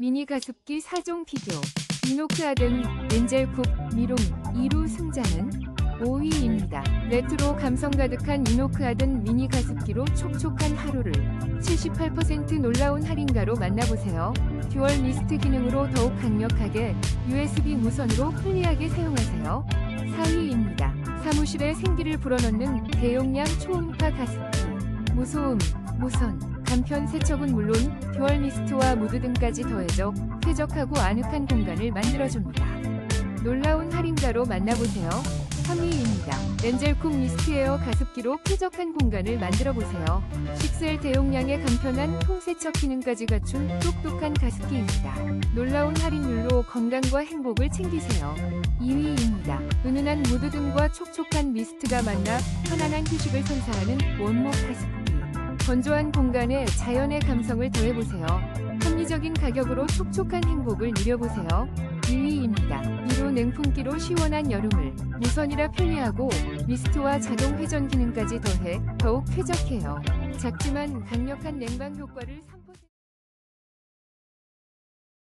미니 가습기 4종 비교. 이노크아 등 엔젤쿡, 미롱, 2루 승자는 5위입니다. 레트로 감성 가득한 이노크아든 미니 가습기로 촉촉한 하루를 78% 놀라운 할인가로 만나보세요. 듀얼 미스트 기능으로 더욱 강력하게 USB 무선으로 편리하게 사용하세요. 4위입니다. 사무실에 생기를 불어넣는 대용량 초음파 가습기. 무소음, 무선, 간편 세척은 물론 듀얼 미스트와 무드 등까지 더해져 쾌적하고 아늑한 공간을 만들어줍니다. 놀라운 할인가로 만나보세요. 3위입니다. 엔젤쿡 미스트 에어 가습기로 쾌적한 공간을 만들어보세요. 6L 대용량의 간편한 통 세척 기능까지 갖춘 똑똑한 가습기입니다. 놀라운 할인율로 건강과 행복을 챙기세요. 2위입니다. 은은한 무드 등과 촉촉한 미스트가 만나 편안한 휴식을 선사하는 원목 가습기. 건조한 공간에 자연의 감성을 더해보세요. 합리적인 가격으로 촉촉한 행복을 누려보세요. 1위입니다. 1호 냉풍기로 시원한 여름을 무선이라 편리하고 미스트와 자동 회전 기능까지 더해 더욱 쾌적해요. 작지만 강력한 냉방 효과를 3%...